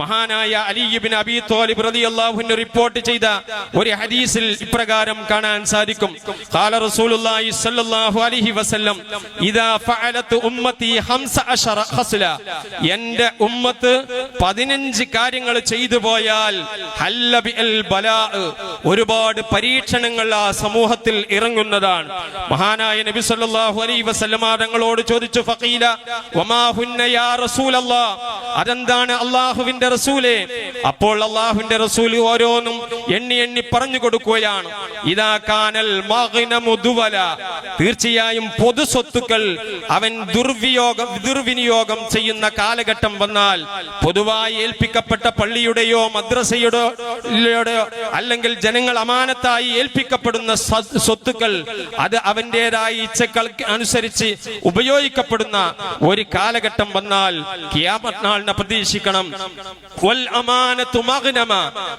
മഹാനായ അലിബിൻ അബി തോലിബ് റളിയല്ലാഹു റിപ്പോർട്ട് ചെയ്ത ഒരു ഹദീസിൽ ഇപ്രകാരം കാണാൻ സാധിക്കും. ഫഅലത്ത് ഉമ്മത്തി ഹംസ അശറ ഖസ്ല എന്റെ ഉമ്മത്ത് പതിനഞ്ച് കാര്യങ്ങൾ ചെയ്തു പോയാൽ ഒരുപാട് പരീക്ഷണങ്ങൾ ആ സമൂഹത്തിൽ ഇറങ്ങുന്നതാണ്. മഹാനായ നബി സല്ലല്ലാഹു അലൈഹി വസല്ലമ തങ്ങളോട് ചോദിച്ചു ഫഖീല വമാ ഹുന്ന യാ അതെന്താണ് അള്ളാഹുവിന്റെ റസൂലേ. അപ്പോൾ അള്ളാഹുവിന്റെ റസൂൽ ഓരോന്നും എണ്ണി എണ്ണി പറഞ്ഞു കൊടുക്കുകയാണ്. ഇതാ കാനൽ തീർച്ചയായും പൊതു സ്വത്തുക്കൾ അവൻ ദുർവിയോഗം ദുർവിനിയോഗം ചെയ്യുന്ന കാലഘട്ടം വന്നാൽ പൊതുവായി ഏൽപ്പിക്കപ്പെട്ട പള്ളിയുടെയോ മദ്രസയുടെയോ അല്ലെങ്കിൽ ജനങ്ങൾ അമാനത്തായി ഏൽപ്പിക്കപ്പെടുന്ന സ്വത്തുക്കൾ അത് അവന്റേതായ ഇച്ഛകൾ അനുസരിച്ച് ഉപയോഗിക്കപ്പെടുന്ന ഒരു കാലഘട്ടം വന്നാൽ കിയാമത്നാളിനെ പ്രതീക്ഷിക്കണം.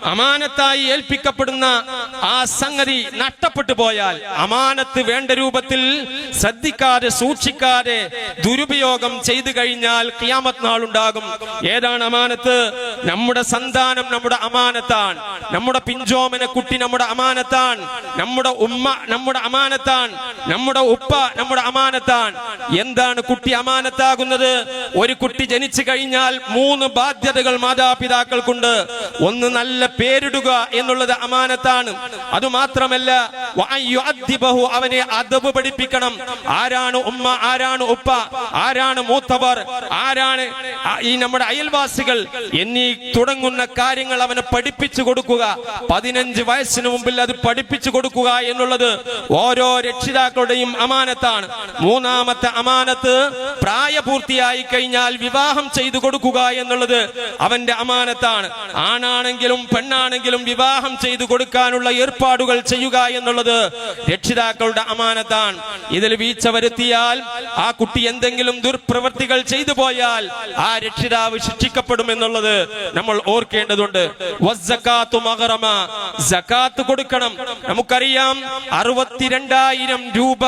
അമാനത്തായി ഏൽപ്പിക്കപ്പെടുന്ന ആ സംഗതി നഷ്ടപ്പെട്ടു പോയാൽ അമാനത്ത് വേണ്ട രൂപത്തിൽ ശ്രദ്ധിക്കാതെ സൂക്ഷിക്കാതെ ദുരുപയോഗം ചെയ്തു കഴിഞ്ഞാൽ ക്യാമത് നാളുണ്ടാകും. ഏതാണ് അമാനത്ത്? നമ്മുടെ സന്താനം നമ്മുടെ അമാനത്താണ്. നമ്മുടെ പിഞ്ചോമന കുട്ടി നമ്മുടെ അമാനത്താണ്. നമ്മുടെ ഉമ്മ നമ്മുടെ അമാനത്താണ്. നമ്മുടെ ഉപ്പ നമ്മുടെ അമാനത്താണ്. എന്താണ് കുട്ടി അമാനത്താകുന്നത്? ഒരു കുട്ടി ജനിച്ചു കഴിഞ്ഞാൽ മൂന്ന് ബാധ്യതകൾ മാതാപിതാക്കൾക്കുണ്ട്. ഒന്ന് നല്ല പേരിടുക എന്നുള്ളത് അമാനത്താണ്. അതുമാത്രമല്ല അവനെ അദബ് പഠിപ്പിക്കണം. ആരാണ് ഉമ്മ ആരാണ് ഉപ്പ ആരാണ് മൂത്തവർ ആരാണ് ഈ നമ്മുടെ അയൽവാസികൾ എന്നീ തുടങ്ങുന്ന കാര്യങ്ങൾ അവന് പഠിപ്പിച്ചു കൊടുക്കുക. പതിനഞ്ച് വയസ്സിന് മുമ്പിൽ അത് പഠിപ്പിച്ചു കൊടുക്കുക എന്നുള്ളത് ഓരോ രക്ഷിതാക്കളുടെയും അമാനത്താണ്. മൂന്നാമത്തെ അമാനത്ത് പ്രായപൂർത്തിയായി കഴിഞ്ഞാൽ വിവാഹം ചെയ്തു കൊടുക്കുക എന്നുള്ളത് അവന്റെ അമാനത്താണ്. ആണാണെങ്കിലും പെണ്ണാണെങ്കിലും വിവാഹം ചെയ്തു കൊടുക്കാനുള്ള ഏർപ്പാടുകൾ ചെയ്യുക എന്നുള്ളത് രക്ഷിതാക്കളുടെ അമാനത്താണ്. ഇതിൽ വീഴ്ച വരുത്തിയാൽ ആ കുട്ടി എന്തെങ്കിലും ദുർപ്രവൃത്തികൾ ചെയ്തു പോയാൽ ആ രക്ഷിതാവ് ശിക്ഷിക്കപ്പെടും എന്നുള്ളത് നമ്മൾ ഓർക്കേണ്ടതുണ്ട്. കൊടുക്കണം. നമുക്കറിയാം അറുപത്തിരണ്ടായിരം രൂപ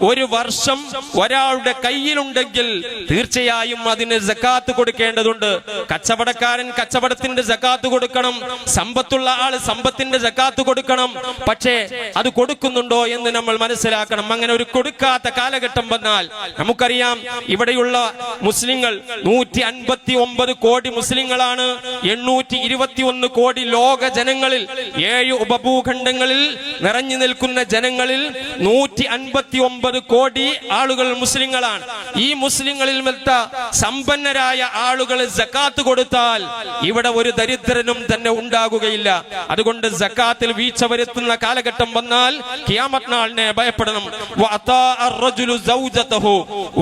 ഒരു വർഷം ഒരാളുടെ കയ്യിലുണ്ടെങ്കിൽ തീർച്ചയായും അതിന് സക്കാത്ത് കൊടുക്കേണ്ടതുണ്ട്. കച്ചവടക്കാരൻ കച്ചവടത്തിന്റെ സക്കാത്ത് കൊടുക്കണം. സമ്പത്തുള്ള ആൾ സമ്പത്തിന്റെ സക്കാത്ത് കൊടുക്കണം. പക്ഷേ അത് കൊടുക്കുന്നുണ്ടോ എന്ന് നമ്മൾ മനസ്സിലാക്കണം. അങ്ങനെ ഒരു കൊടുക്കാത്ത കാലഘട്ടം വന്നാൽ നമുക്കറിയാം ഇവിടെയുള്ള മുസ്ലിങ്ങൾ നൂറ്റി അൻപത്തി ഒമ്പത് കോടി മുസ്ലിങ്ങളാണ്. എണ്ണൂറ്റി ഇരുപത്തി ഒന്ന് കോടി ലോക ജനങ്ങളിൽ ഏഴ് ഉപഭൂഖണ്ഡങ്ങളിൽ നിറഞ്ഞു നിൽക്കുന്ന ജനങ്ങളിൽ നൂറ്റി അൻപത്തി ഒമ്പത് കോടി ആളുകൾ മുസ്ലിങ്ങളാണ്. ഈ മുസ്ലിങ്ങളിൽ മെത്ത സമ്പന്നരായ ആളുകൾ ജക്കാത്ത് കൊടുത്താൽ ഇവിടെ ഒരു ദരിദ്രനും തന്നെ ഉണ്ടാകുകയില്ല. അതുകൊണ്ട് ജക്കാത്തിൽ വീഴ്ച വരുത്തുന്ന കാലഘട്ടം വന്നാൽ കിയാമത്ത് നാളിനെ ഭയപ്പെടണം.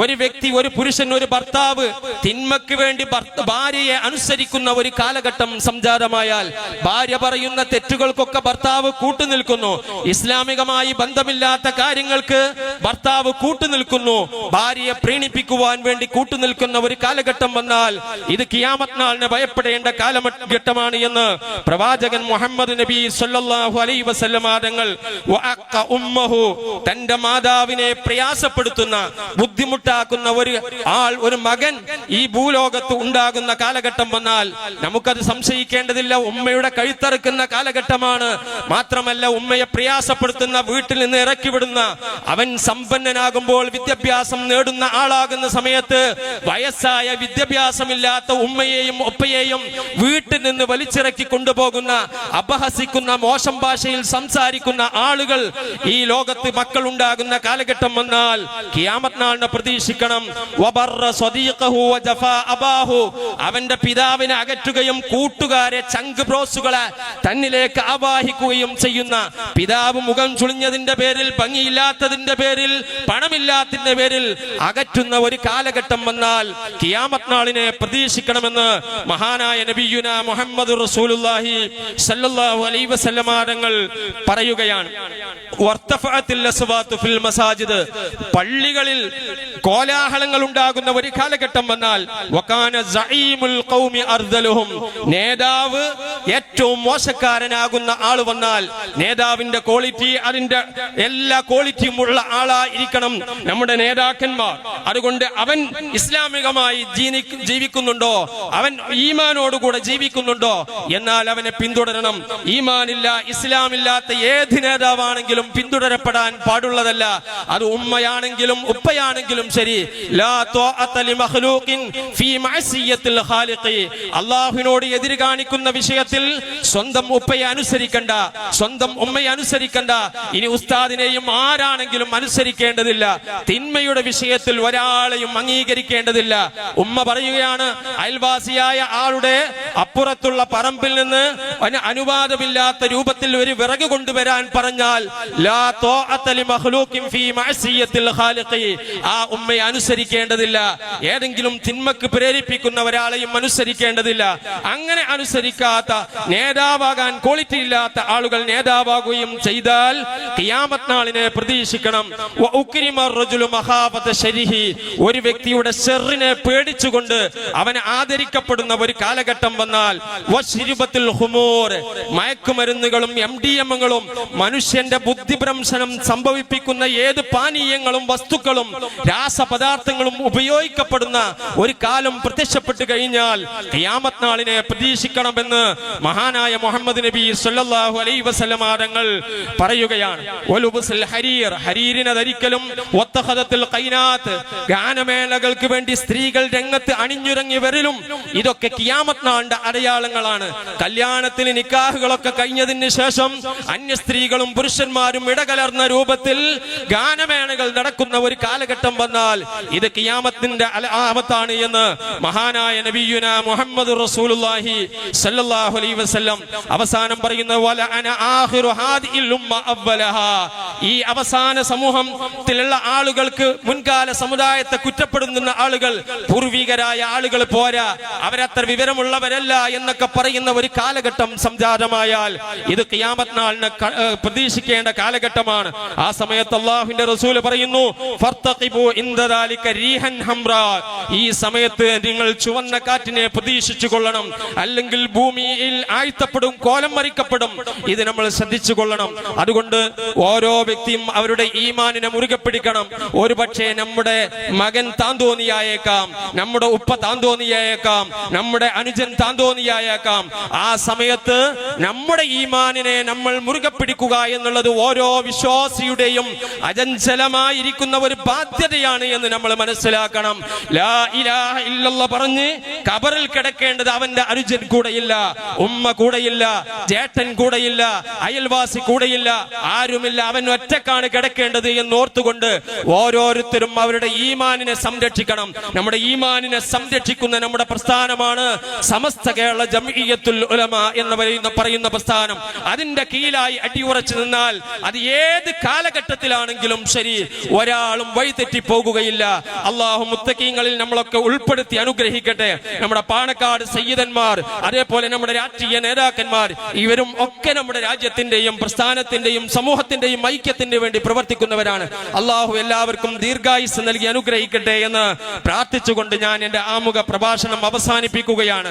ഒരു വ്യക്തി ഒരു പുരുഷൻ ഒരു ഭർത്താവ് തിന്മക്ക് വേണ്ടി ഭാര്യയെ അനുസരിക്കുന്ന ഒരു കാലഘട്ടം സംജാതമായാൽ ഭാര്യ പറയുന്ന തെറ്റുകൾക്കൊക്കെ ഭർത്താവ് കൂട്ടുനിൽക്കുന്നു ഇസ്ലാമികമായി ബന്ധമില്ലാത്ത കാര്യങ്ങൾക്ക് ഭർത്താവ് കൂട്ടുനിൽക്കുന്നു ഭാര്യയെ പ്രീണിപ്പിക്കുവാൻ വേണ്ടി കൂട്ടുനിൽക്കുന്ന ഒരു കാലഘട്ടം വന്നാൽ ഇത് കിയാമത്ത് നാളിനെ ഭയപ്പെടേണ്ട കാലഘട്ടമാണ് എന്ന് പ്രവാചകൻ മുഹമ്മദ് നബി സല്ലല്ലാഹു അലൈഹി വസല്ലമ തങ്ങൾ വഅഖ തന്റെ മാതാവിനെ പ്രയാസപ്പെടുത്തുന്ന ബുദ്ധിമുട്ടാക്കുന്ന ഒരു ആൾ ഒരു മകൻ ഈ ഭൂലോകത്ത് ഉണ്ടാകുന്ന കാലഘട്ടം വന്നാൽ നമുക്കത് സംശയിക്കേണ്ടതില്ല. ഉമ്മയുടെ കഴുത്തറുക്കുന്ന കാലഘട്ടമാണ്. മാത്രമല്ല ഉമ്മയെ പ്രയാസപ്പെടുത്തുന്ന വീട്ടിൽ നിന്ന് ഇറക്കിവിടുന്ന അവൻ സമ്പന്നനാകുമ്പോൾ വിദ്യാഭ്യാസം നേടുന്ന ആളാകുന്ന സമയത്ത് വയസ്സായ വിദ്യാഭ്യാസമില്ലാത്ത ഉമ്മയെയും ഒപ്പയെയും വീട്ടിൽ നിന്ന് വലിച്ചിറക്കി കൊണ്ടുപോകുന്ന അപഹസിക്കുന്ന മോശം ഭാഷയിൽ സംസാരിക്കുന്ന ആളുകൾ ഈ ലോകത്ത് മക്കൾ ഉണ്ടാകുന്ന കാലഘട്ടം വന്നാൽ കിയാമത്നാളിനെ പ്രതീക്ഷിക്കണം. അവന്റെ പിതാവിനെ അകറ്റുകയും കൂട്ടുകാരെ ചങ്ക് ബ്രോസുകളെ തന്നിലേക്ക് ആവാഹിക്കുകയും ചെയ്യുന്ന പിതാവ് മുഖം ചുളിഞ്ഞതിന്റെ പേരിൽ ഭംഗിയില്ലാത്തതിന്റെ പേരിൽ പണമില്ലാത്തതിന്റെ പേരിൽ അകറ്റുന്ന ഒരു കാലഘട്ടം വന്നാൽ കിയാമത്നാളിനെ പ്രതീക്ഷിക്കണമെന്ന് മഹാനായ നബിയുന മുഹമ്മദ് റസൂലുള്ളാഹി സല്ലല്ലാഹു അലൈഹി വസല്ലമ തങ്ങൾ പറയുകയാണ് മസാജിദ്. പള്ളികളിൽ കോലാഹലങ്ങൾ ഉണ്ടാകുന്ന ഒരു കാലഘട്ടം വന്നാൽ നേതാവ് ഏറ്റവും മോശക്കാരനാകുന്ന ആൾ വന്നാൽ നേതാവിന്റെ ക്വാളിറ്റി അതിന്റെ എല്ലാ ക്വാളിറ്റിയും ഉള്ള ആളായിരിക്കണം നമ്മുടെ നേതാക്കന്മാർ. അതുകൊണ്ട് അവൻ ഇസ്ലാമികമായി ജീവിക്കുന്നുണ്ടോ? അവൻ ഈമാനോടുകൂടെ ജീവിക്കുന്നുണ്ടോ? എന്നാൽ അവനെ പിന്തുടരണം. ഈമാനില്ല ഇസ്ലാമില്ലാത്ത ഏത് നേതാവാണെങ്കിലും പിന്തുടരപ്പെടാൻ പാടുള്ളതല്ല. അത് ഉമ്മയാണെങ്കിലും ഉപ്പയാണെങ്കിലും ശരി. അള്ളാഹുവിനോട് എതിര് കാണിക്കുന്ന വിഷയത്തിൽ സ്വന്തം ഉപ്പയെ അനുസരിക്കണ്ട. സ്വന്തം ഉമ്മയെ അനുസരിക്കണ്ട. ഇനി ഉസ്താദിനെയും ആരാണെങ്കിലും അനുസരിക്കേണ്ടതില്ല. തിന്മയുടെ വിഷയത്തിൽ ഒരാളെയും അംഗീകരിക്കേണ്ടതില്ല. ഉമ്മ പറയുകയാണ് അയൽവാസിയായ ആളുടെ അപ്പുറത്തുള്ള പറമ്പിൽ നിന്ന് അനുവാദമില്ലാത്ത രൂപത്തിൽ ഒരു വിറക് കൊണ്ടുവരാൻ പറഞ്ഞാൽ ഖാലിഖി. ആ ഉമ്മയെ അനുസരിക്കേണ്ടതില്ല. ഏതെങ്കിലും തിന്മക്ക് പ്രേരിപ്പിക്കുന്ന ഒരാളെയും അനുസരിക്കേണ്ടതില്ല. അങ്ങനെ അനുസരിക്കാത്ത നേതാവാകാൻ ക്വാളിറ്റി ഇല്ലാത്ത ആളുകൾ നേതാവാകുകയും ചെയ്താൽ ഖിയാമത്ത് നാളിനെ പ്രതീക്ഷിക്കണം. ഒരു വ്യക്തിയുടെ ഷെറിനെ പേടിച്ചുകൊണ്ട് അവനെ ആദരിക്കപ്പെടുന്ന ഒരു കാലഘട്ടം വന്നാൽ മയക്കുമരുന്നുകളും എം ഡി എമ്മുകളും മനുഷ്യന്റെ ബുദ്ധിഭ്രംശനം സംഭവിപ്പിക്കുന്ന ഏത് പാനീയങ്ങളും വസ്തുക്കളും രാസപദാർത്ഥങ്ങളും ഉപയോഗിക്കപ്പെടുന്ന ഒരു കാലം പ്രത്യക്ഷപ്പെട്ടു കഴിഞ്ഞാൽ ഖിയാമത്ത് നാളിനെ പ്രതീക്ഷിക്കണമെന്ന് മഹാനായ മുഹമ്മദ് നബി സല്ലല്ലാഹു അലൈഹി വസലമാരങ്ങൾ പറയുകയാണ്. ഹരീർ ഹരീരിനെ ധരിക്കലും വത്തഖദത്തുൽ കൈനാത്ത് ഗാനമേളകൾക്ക് വേണ്ടി സ്ത്രീകൾ രംഗത്ത് അണിഞ്ഞുരങ്ങി വരലും ഇതൊക്കെ കിയാമത്ത് നാളിന്റെ അടയാളങ്ങളാണ്. കല്യാണത്തിന് നിക്കാഹുകളൊക്കെ കഴിഞ്ഞതിന് ശേഷം അന്യ സ്ത്രീകളും പുരുഷന്മാരും ഇടകലർന്ന രൂപത്തിൽ ഗാനമേളകൾ നടക്കുന്ന ഒരു കാലഘട്ടം വന്നാൽ ഇത് കിയാമത്തിന്റെ അലാമത്താണ് എന്ന് മഹാനായ നബിയുന മുഹമ്മദ് റസൂലുള്ളാഹി സല്ലല്ലാഹു അലൈഹി വസല്ലം അവസാനം പറയുന്ന വല അന ആഖിറു ഹാദിൽ ഉമ്മ അവ്വലഹ. ഈ അവസാന സമൂഹത്തിലുള്ള ആളുകൾക്ക് മുൻകാല സമുദായത്തെ കുറ്റപ്പെടുന്ന ആളുകൾ പൂർവികരായ ആളുകൾ പോരാ. അവരത്ര വിവരമുള്ളവരല്ല എന്നൊക്കെ പറയുന്ന ഒരു കാലഘട്ടം സംജാതമായാൽ ഇത് ഖിയാമത്ത് നാളിനെ ഏഹ് പ്രതീക്ഷിക്കേണ്ട കാലഘട്ടമാണ്. ആ സമയത്ത് അള്ളാഹുവിന്റെ റസൂൽ പറയുന്നു. ഈ സമയത്ത് നിങ്ങൾ ചുവന്ന കാറ്റിനെ പ്രതീക്ഷിച്ചു കൊള്ളണം. അല്ലെങ്കിൽ ഭൂമിയിൽ ആഴ്ത്തപ്പെടും കോലം മറിക്കപ്പെടും. ഇത് നമ്മൾ ശ്രദ്ധിച്ചു കൊള്ളണം. അതുകൊണ്ട് ഓരോ വ്യക്തിയും അവരുടെ ഈമാനിനെ മുറുകെ പിടിക്കണം. ഒരുപക്ഷെ നമ്മുടെ മകൻ താന്തോന്നിയായേക്കാം നമ്മുടെ ഉപ്പ താന്തോന്നിയായേക്കാം നമ്മുടെ അനുജൻ താന്തോന്നിയായേക്കാം. ആ സമയത്ത് നമ്മുടെ ഈമാനിനെ നമ്മൾ മുറുകെ പിടിക്കുക എന്നുള്ളത് ഓരോ വിശ്വാസിയുടെയും അജഞ്ചലമായിരിക്കുന്ന ഒരു ബാധ്യതയാണ് എന്ന് നമ്മൾ മനസ്സിലാക്കണം. ലാ ഇലാഹ ഇല്ലല്ല പറഞ്ഞ് കബറിൽ കിടക്കേണ്ടത് അവന്റെ അനുജൻ കൂടെയില്ല ഉമ്മ കൂടെയില്ല ചേട്ടൻ കൂടെയില്ല അയൽവാസി കൂടെയില്ല ആരുമില്ല. അവൻ ഒറ്റക്കാണ് കിടക്കേണ്ടത് എന്ന് ഓർത്തുകൊണ്ട് ഓരോരുത്തരും അവരുടെ ഈമാനിനെ സംരക്ഷിക്കണം. നമ്മുടെ ഈമാനിനെ സംരക്ഷിക്കുന്ന നമ്മുടെ പ്രസ്ഥാനമാണ് സമസ്ത കേരള ജംഇയ്യത്തുൽ ഉലമ എന്ന് പറയുന്ന പറയുന്ന പ്രസ്ഥാനം. അതിന്റെ കീഴിലായി അടിയുറച്ചു നിന്നാൽ അത് ഏത് കാലഘട്ടത്തിലാണെങ്കിലും ശരി ഒരാളും വഴിതെറ്റി പോകുകയില്ല. അള്ളാഹു മുത്തക്കീങ്ങളിൽ നമ്മളൊക്കെ ഉൾപ്പെടുത്തി അനുഗ്രഹിക്കട്ടെ. നമ്മുടെ പാണക്കാട് സയ്യിദന്മാർ അതേപോലെ നമ്മുടെ രാഷ്ട്രീയ നേതാക്കന്മാർ ഇവരും ഒക്കെ നമ്മുടെ രാജ്യത്തിന്റെയും പ്രസ്ഥാനത്തിന്റെയും സമൂഹത്തിന്റെയും ഐക്യത്തിന് വേണ്ടി പ്രവർത്തിക്കുന്നവരാണ്. അള്ളാഹു എല്ലാവർക്കും ദീർഘായുസ് നൽകി അനുഗ്രഹിക്കട്ടെ എന്ന് പ്രാർത്ഥിച്ചുകൊണ്ട് ഞാൻ എന്റെ ആമുഖ പ്രഭാഷണം അവസാനിപ്പിക്കുകയാണ്.